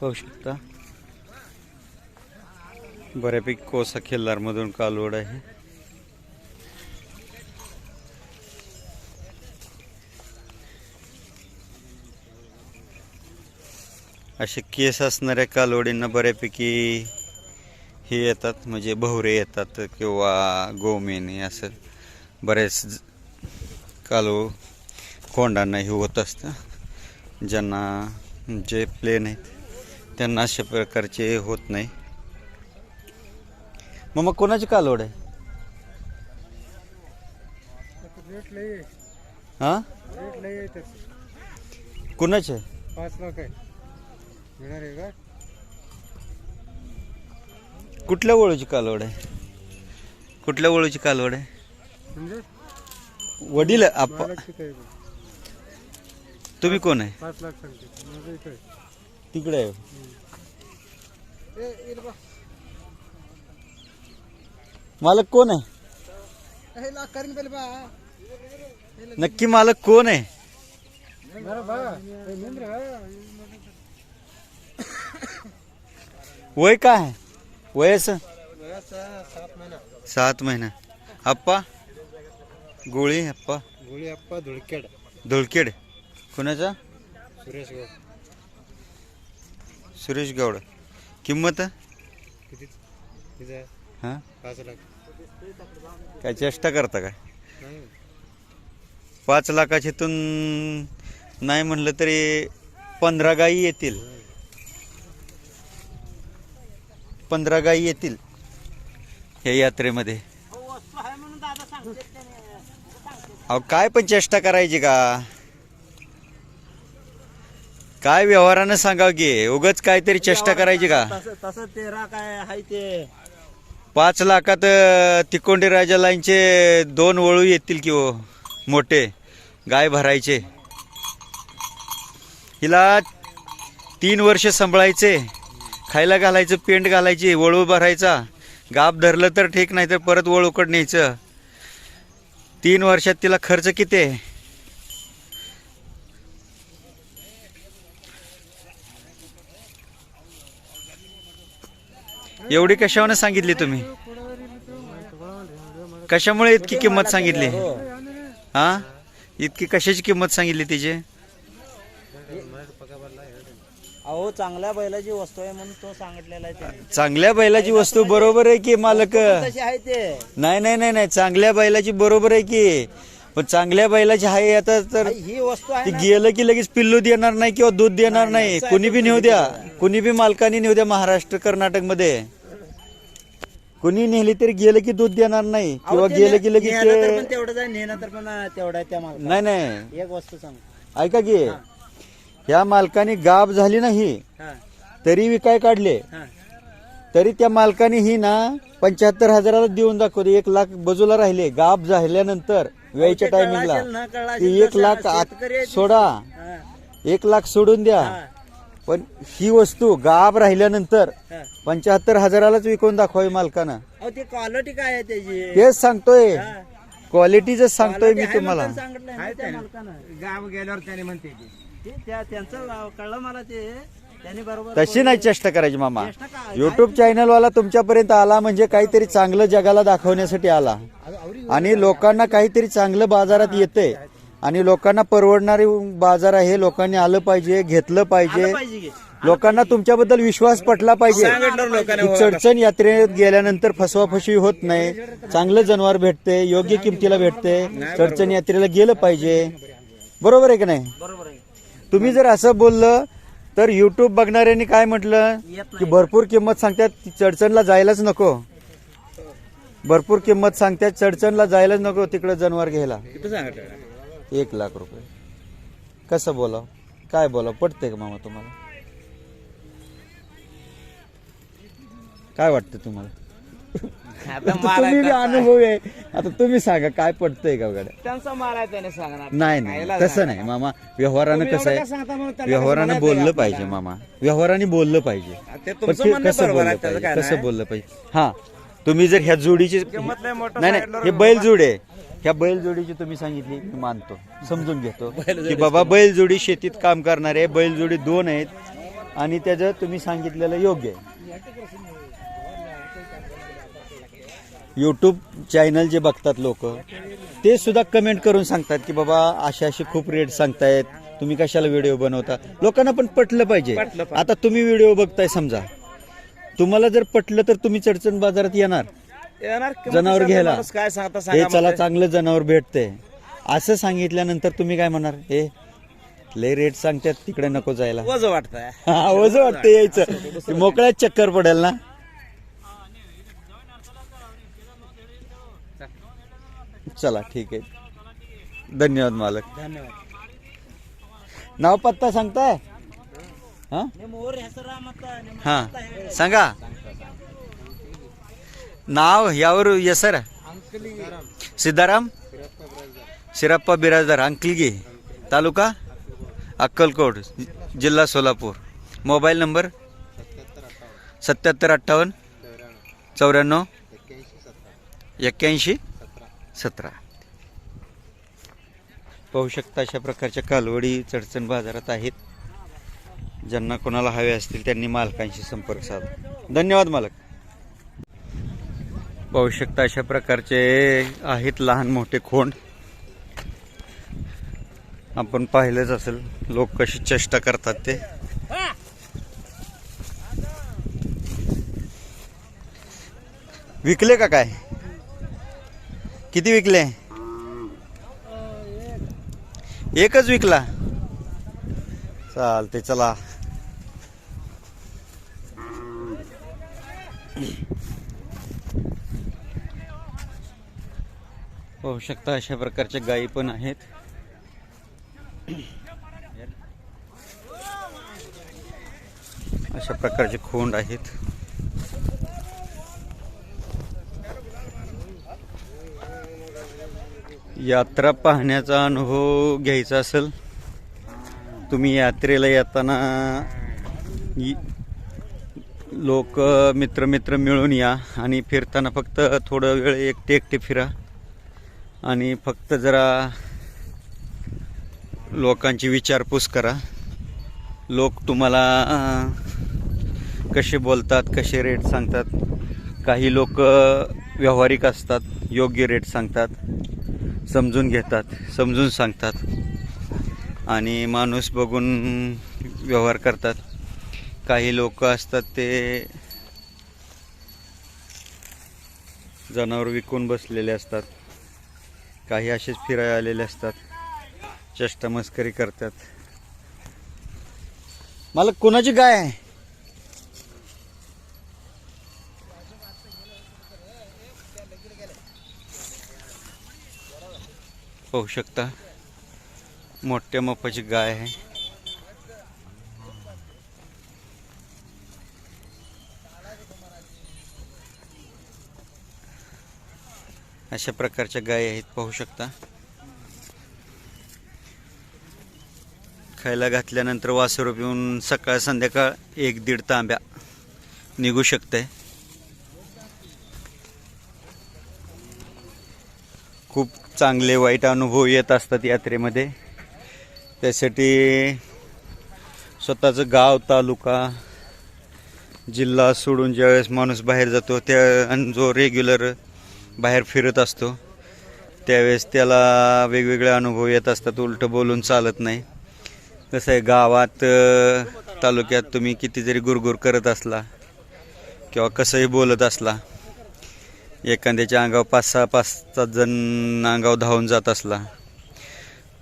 पाहू शकता. बऱ्यापैकी कोसा खिल्लारमधून कालवड आहे. असे केस असणाऱ्या कालवडींना बऱ्यापैकी हे येतात म्हणजे भवरे येतात किंवा गोमेने असं बरेच ज- कालव कोंडांना हे होत असतं ज्यांना जे प्लेन आहेत. त्यांना अशा प्रकारचे होत नाही. मग मग कोणाची कालवड आहे आहे? हां? आहे कुणाचे पाच लाख आहे? मिळणार आहे का कुठल्या वळूची कालवड आहे? कुठल्या वळूची कालवड आहे? वडील आप तुम्ही कोण आहे पाच लाख सांगते आहे? तिकडे. आहे. मालक कोण आहे? हे नक्की मालक कोण आहे? वय काय आहे? वयस सात महिना. आप्पा? गोळी आप्पा? गोळी अप्पा धुळखेड धुळखेड कोणाचा? सुरेश सुरेश गौड किंमत? हां? पाच लाख. काय चेष्टा करता काय? नाही. पाच लाखाच्यातून नाही म्हणलं तरी पंधरा गायी येतील. पंधरा गायी येतील या यात्रेमध्ये. अहो काय पण चेष्टा करायची का? काय व्यवहारानं सांगाव की? उगच काहीतरी चेष्टा करायची का? तसं तसं तेरा काय आहे ते. पाच लाखात अं, तिकोंडी राजा लाईनचे दोन वळू येतील की हो? मोठे. गाय भरायचे. हिला तीन वर्ष सांभाळायचे. खायला घालायचं पेंट घालायची वळू भरायचा. गाप धरलं तर ठीक नाही तर परत वळूकड न्यायचं. तीन वर्षात तिला खर्च किती आहे? एवढी कशावर सांगितली तुम्ही? कशामुळे इतकी किंमत सांगितली? हा. इतकी कशाची किंमत सांगितली तिची? अहो चांगल्या बैलाची वस्तू आहे म्हणून तो सांगितलेला आहे चांगल्या बैलाची वस्तू बरोबर आहे की मालक? नाही नाही नाही नाही. चांगल्या बैलाची बरोबर आहे की पण चांगल्या बैलाची आहे आता तर ही वस्तू ती गेलं की लगेच पिल्लू देणार नाही किंवा दूध देणार नाही कुणी बी नेऊ द्या. कुणी बी मालकानी नेऊ द्या महाराष्ट्र कर्नाटकमध्ये कुणी नेली तरी गेलं की दूध देणार नाही. किंवा गेलं की लगेच नेलं तर ते- पण तेवढंच आहे नेणं तर पण तेवढं त्या मालकाला नाही नाही. एक वस्तू सांग. ऐका की या मालकाने गाब झाली नाही. हा. तरी विकाय काढले. हा. तरी त्या मालकाने ही ना पंच्याहत्तर हजाराला देऊन दाखवते एक लाख बाजूला राहिले. गाब झाल्यानंतर वेळच्या ते कळलं टायमिंगला असेल ना, कळलं ती असेल एक तसं लाख आत शेतकरी आहे ती. सोडा. हा, एक लाख सोडून द्या. हा, पण ही वस्तू गाब राहिल्यानंतर हा. पंच्याहत्तर हजारालाच विकून दाखवावी मालकानं. अहो ते क्वालिटी काय आहे त्याची? तेच सांगतोय. हा. क्वालिटीच सांगतोय मी Quality आहे तुम्हाला. म्हणून सांगितलंय ना त्या मालकानं. गाव गेल्यावर त्याने म्हणते ते. त्या- त्यांचं नाव कळलं मला ते. त्यांनी बरोबर तशी नाही चेष्टा करायची मामा. चेष्टा काय? युट्यूब चॅनलवाला तुमच्यापर्यंत आला म्हणजे काहीतरी चांगलं जगाला दाखवण्यासाठी आला. आणि लोकांना काहीतरी चांगलं बाजारात येते आणि लोकांना परवडणारी बाजार आहे लोकांनी आलं पाहिजे घेतलं पाहिजे. लोकांना तुमच्याबद्दल विश्वास पटला पाहिजे. चडचण यात्रेत गेल्यानंतर फसवाफसवी होत नाही. चांगलं जनावर भेटते योग्य किमतीला भेटते. चडचण यात्रेला गेलं पाहिजे. बरोबर आहे का नाही? तुम्ही जर असं बोललं तर युट्यूब बघणाऱ्यांनी काय म्हटलं? की भरपूर किंमत सांगतात चडचणला जायलाच नको. भरपूर किंमत सांगतात चडचणला जायलाच नको तिकडे जनावर घ्यायला. एक लाख रुपये. कसं बोलाव? काय बोलाव? पटतंय का मामा तुम्हाला? काय वाटतं तुम्हाला? आता तुम्ही बी अनुभव आहे. आता तुम्ही सांगा काय पटतंय का गाड्या त्यांचा सांगणार. नाही नाही तसं नाही मामा. व्यवहारानं कसं आहे? व्यवहारानं बोललं पाहिजे मामा. व्यवहाराने बोललं पाहिजे. ते पण तुमचं ते म्हणणं कसं बरोबर बोललं आहे त्याचं पाहिजे? काय कसं नाही. बोललं पाहिजे? हा. तुम्ही जर ह्या जोडीची किंमत मोठं नाही नाही हे बैल जोडी आहे. ह्या बैल जोडीची तुम्ही सांगितली मी मानतो. समजून घेतो. की बाबा बैल जोडी शेतीत काम करणारे बैल जोडी दोन आहेत. आणि त्याचं तुम्ही सांगितलेलं योग्य आहे. यूट्यूब चॅनल जे बघतात लोक ते सुद्धा कमेंट करून सांगतात की बाबा असे असे खूप रेट सांगतायत. तुम्ही कशाला व्हिडिओ बनवता? लोकांना पण पटलं पाहिजे. पटलं पाहिजे. आता तुम्ही व्हिडिओ बघताय समजा. तुम्हाला जर पटलं तर तुम्ही चडचण बाजारात येणार. येणार जनावर घ्यायला. काय सांगता हे सांगा चला म्हणजे. चांगलं जनावर भेटते. असं सांगितल्यानंतर तुम्ही काय म्हणणार हे लय रेट सांगतात तिकडे नको जायला. वज वाटत वाटतं यायचं. मोकळ्यात चक्कर पडेल ना? चला ठीक आहे. धन्यवाद मालक. धन्यवाद. नाव पत्ता सांगताय? हा. सांगा. नाव यावर सर सिद्धाराम? सिरप्पा बिराजदार अंकलगी. तालुका? अक्कलकोट जिल्हा सोलापूर. Mobile number? सत्याहत्तर अठ्ठावन्न चौऱ्याण्णव एक्क्याऐंशी सतरा. पाहू शकता अशा प्रकारच्या कालवडी चडचण बाजारात आहेत. ज्यांना कोणाला हवे असतील त्यांनी मालकांशी संपर्क साधा. धन्यवाद मालक. पाहू शकता अशा प्रकारचे आहेत लहान मोठे खोंड. आपण पाहिलंच असेल लोक कशी चेष्टा करतात ते. विकले का काय? किती विकले? एकच विकला. चालते चला. पाहू शकता अशा प्रकारच्या गायी पण आहेत. अशा प्रकारचे खोंड आहेत. यात्रा पाहण्याचा अनुभव घ्यायचा असेल तुम्ही यात्रेला येताना लोक मित्र मित्र मिळून या आणि फिरताना फक्त थोडं वेळ एकटे एकटे फिरा. आणि फक्त जरा लोकांची विचारपूस करा. लोक तुम्हाला कसे बोलतात कसे रेट सांगतात? काही लोक व्यावहारिक असतात योग्य रेट सांगतात समजून घेतात समजून सांगतात. आणि माणूस बघून व्यवहार करतात. काही लोक असतात ते जनावर विकून बसलेले असतात. काही असेच फिरायला आलेले असतात. चेष्टा मस्करी करतात. मला कोणाची गाय आहे? पाहू शकता मोठ्या मापाची गाय आहे. अशा प्रकारच्या गायी आहेत पाहू शकता. खायला घातल्यानंतर वासरू पिऊन सकाळ संध्याकाळ एक दीड तांब्या निघू शकते खूप चांगले वाईट अनुभव येत असतात यात्रेमध्ये. त्यासाठी स्वतःचं गाव तालुका जिल्हा सोडून ज्यावेळेस माणूस बाहेर जातो त्या आणि जो रेग्युलर बाहेर फिरत असतो. त्यावेळेस त्याला वेगवेगळे अनुभव येत असतात उलटं बोलून चालत नाही. कसं आहे गावात तालुक्यात तुम्ही किती जरी गुरगुर करत असला किंवा कसंही बोलत असला एखाद्याच्या अंगावर पाच सहा पाच सात जण अंगावर धावून जात असला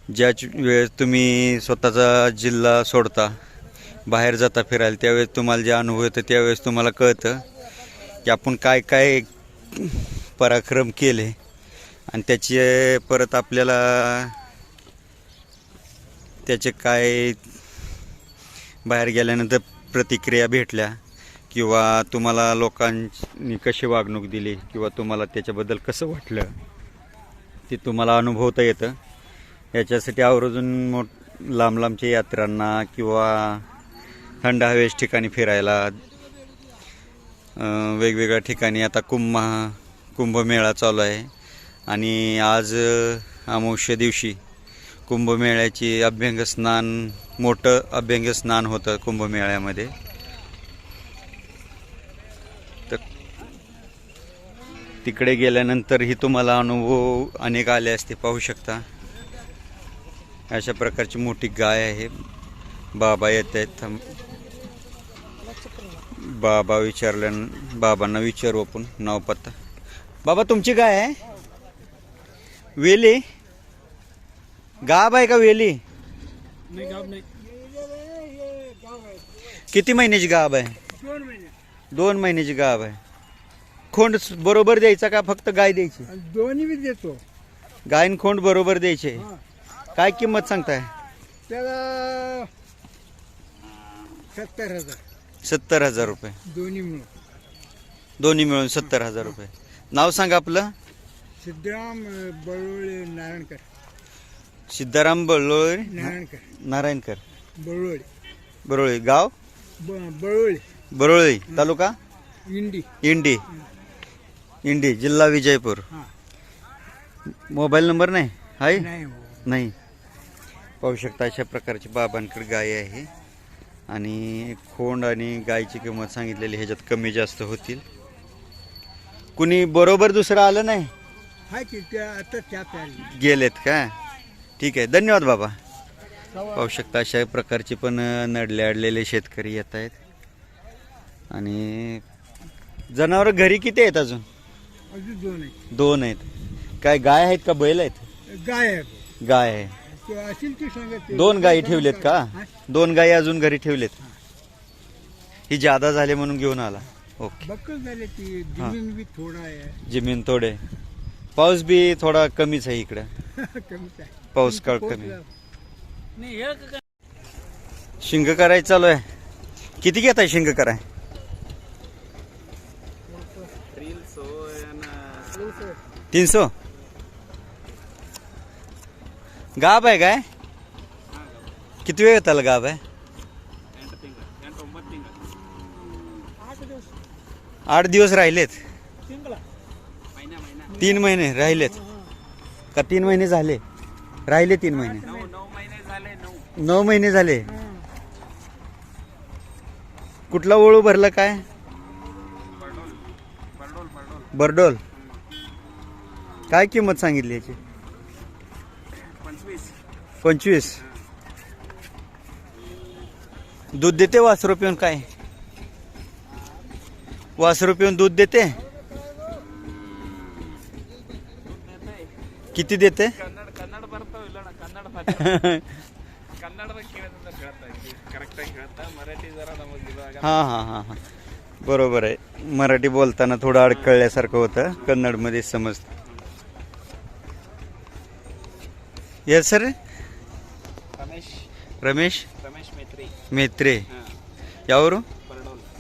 ज्याच वेळेस तुम्ही स्वतःचा जिल्हा सोडता बाहेर जाता फिरायला त्यावेळेस तुम्हाला जे अनुभव येतं त्यावेळेस तुम्हाला कळतं की आपण काय काय पराक्रम केले आणि त्याचे परत आपल्याला त्याचे काय बाहेर गेल्यानंतर प्रतिक्रिया भेटल्या किंवा तुम्हाला लोकांनी कशी वागणूक दिली किंवा तुम्हाला त्याच्याबद्दल कसं वाटलं ते तुम्हाला अनुभवता येतं. याच्यासाठी आवर्जून मोठ लांब लांबच्या यात्रांना किंवा थंड हवेश ठिकाणी फिरायला वेगवेगळ्या ठिकाणी आता कुंभ कुंभमेळा चालू आहे. आणि आज अमावश्य अमावस्या दिवशी कुंभमेळ्याची अभ्यंग स्नान मोठं अभ्यंग स्नान होतं कुंभमेळ्यामध्ये. तर तिकडे गेल्यानंतरही तुम्हाला अनुभव अनेक आले असते पाहू शकता. अशा प्रकारची मोठी गाय आहे. बाबा येत आहेत. थांब. बाबा विचारल्या बाबांना विचारू आपण. नाव पत्ता. बाबा तुमची गाय आहे? वेली? गाब आहे का वेली? नाही किती महिन्याची गाब आहे? दोन महिने. दोन महिन्याची गाब आहे. खोंड बरोबर द्यायचा का फक्त गाय द्यायची? दोन्ही बी देतो. गाय आणि खोंड बरोबर द्यायचे. काय किंमत सांगताय? त्याला सत्तर हजार. सत्तर हजार रुपये. दोन्ही मिळून. दोन्ही मिळून सत्तर हजार रुपये. नाव सांगा आपलं. सिद्धराम बळवळे नारायणकर. सिद्धाराम बळोळे नारायणकर. नारायणकर. बळवळे. बरोळे गाव? ब- बळवळे. बरोळी तालुका? इंडी. इंडी. इंडी. जिल्हा विजयपूर. मोबाईल नंबर नाही? आहे? नाही हो. नाही. पाहू शकता अशा प्रकारची बाबांकडे गाय आहे. आणि खोंड आणि गायची किंमत सांगितलेली ह्याच्यात कमी जास्त होतील. कुणी बरोबर दुसरं आलं नाही? हाय की त्या आता त्या प्याली गेलेत का? ठीक आहे. धन्यवाद बाबा. पाहू शकता अशा प्रकारचे पण नडले अडलेले शेतकरी येत आहेत. आणि जनावर घरी किती आहेत अजून? अजून दोन आहे दोन आहेत. काय गाय आहेत का बैल आहेत? गाय आहे गाय आहे. ते असेल ती सांगत दोन गायी ठेवलेत का? दोन गायी अजून घरी ठेवलेत. ही जादा झाले म्हणून घेऊन आला. ओके बक्कल झाले ती जमीन बी थोडा आहे जमीन थोडे। पाऊस बी थोडा कमीच आहे इकडं। कमीच आहे पाऊस काळ कमी नाही। हे का- शिंग करायचं चालू आहे किती घेत आहे शिंग कराय तीन सौ। गाब आहे काय किती वेळ त्याला गाब आहे आठ दिवस राहिलेत. तीन महिने राहिलेत. का तीन महिने झाले? राहिले तीन महिने. नऊ महिने झाले कुठला ओळू भरला काय? बरडोल काय किंमत सांगितली याची? पंचवीस. दूध देते वासरू पिऊन काय? वासरू पिऊन दूध देते? किती देते? हां हां हां हां. बरोबर आहे. मराठी बोलताना थोडं अडकळल्यासारखं होतं. कन्नडमध्ये समजतं येस सर रमेश. रमेश? रमेश मेत्रे. मेत्रे. यावरून?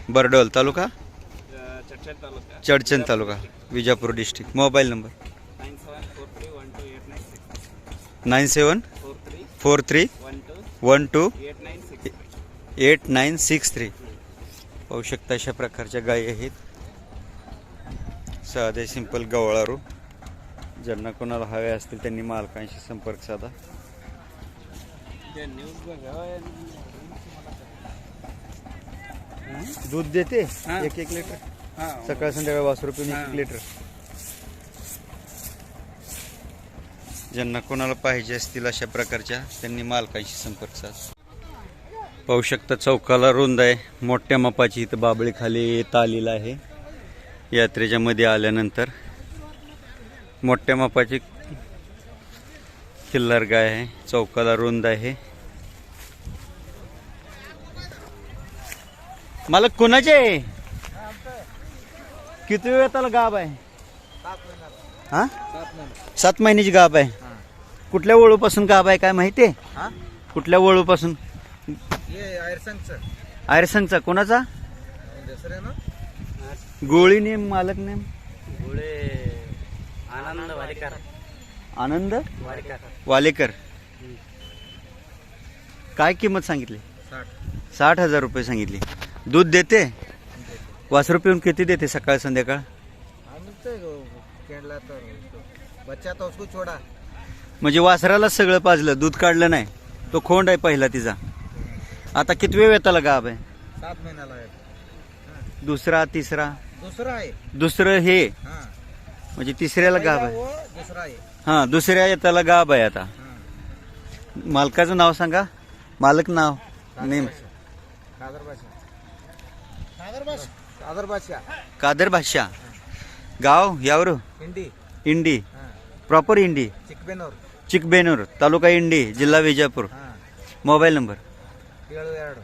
बरडोल. तालुका? चडचण तालुका Vijapur district mobile number. Nine seven four three one two eight nine six. Three four eight nine six. Three. पाहू शकता अशा प्रकारच्या गायी आहेत. साधे सिंपल गवळारू. ज्यांना कोणाला हवे असतील त्यांनी मालकांशी संपर्क साधा. दूध देते? एक एक लिटर सकाळ संध्याकाळ वासरू पिऊन एक. लिटर ज्यांना कोणाला पाहिजे असतील अशा प्रकारच्या त्यांनी मालकांशी संपर्क साधा. पाहू शकता चौकाला रुंद आहे. मोठ्या मापाची इथं बाबळी खाली तालीला आहे. यात्रेच्या मध्ये आल्यानंतर मोठ्या मापाची खिल्लार गाय आहे. चौकाला रुंद आहे. मला कुणाचे? आहे किती वेळ त्याला गाब आहे? हा? सात महिन्याची गाब आहे. कुठल्या वळूपासून गाब आहे काय माहिती आहे कुठल्या वळूपासून? आयरसंगचा. कोणाचा? गोळी नेम मालक नेम? आनंद वालेकर. आनंद वालेकर. वालेकर. काय किंमत सांगितली? साठ हजार रुपये सांगितली. दूध देते? वासरू पिऊन किती देते सकाळ संध्याकाळ? बच्चा तो उसको छोड़ा. म्हणजे वासराला सगळं पाजलं दूध काढलं नाही. तो खोंड आहे पहिला तिचा. आता कितव्या वेताला गाब आहे सात महिन्याला आहे दुसरा तिसरा? दुसरा आहे. दुसरं हे? हा. म्हणजे तिसऱ्याला गाब आहे व दुसरा आहे. हा दुसऱ्या येताला गाब आहे आता. मालकाचं नाव सांगा. मालक नाव? नेम? कादर भाषा कादर भाषा कादर भाषा कादर भाषा गाव यावर हिंदी इंडी हा प्रॉपर इंडी ಚಿಕ್ಕಬೇನೂರು चिकबेनूर तालुका इंडी जिल्हा विजापूर ಹಾ ಮೊಬೈಲ್ ನಂಬರ್ ಏಳು ಎರಡು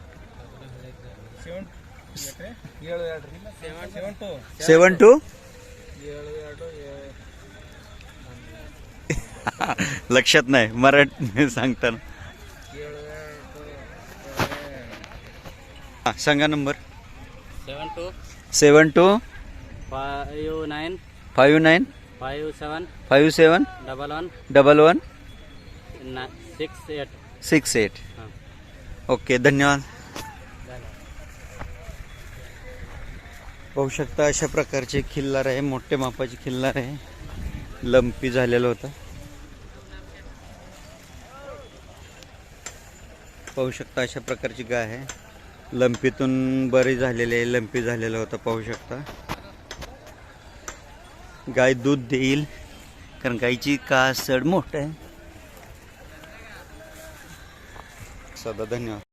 ಏಳು ಎರಡು seven seven two seven two ಏಳು ಎರಡು लक्षात नाही मराठी सांगताना ಏಳು ಎರಡು हा, सांगा number seven to seven two five nine five nine five seven five seven double one double one six eight six eight okay धन्यवाद। पाहू शकता अशा प्रकारचे खिल्लार आहे मोठ्या मापाचे खिल्लार आहे. लंपी झालेलं होतं. पाहू शकता अशा प्रकारची गाय आहे. लंपीतून बरी झालेली आहे लंपी झालेलं होतं पाहू शकता. गाय दूध देईल कारण गायची कासड मोठ आहे? सदा धन्यवाद.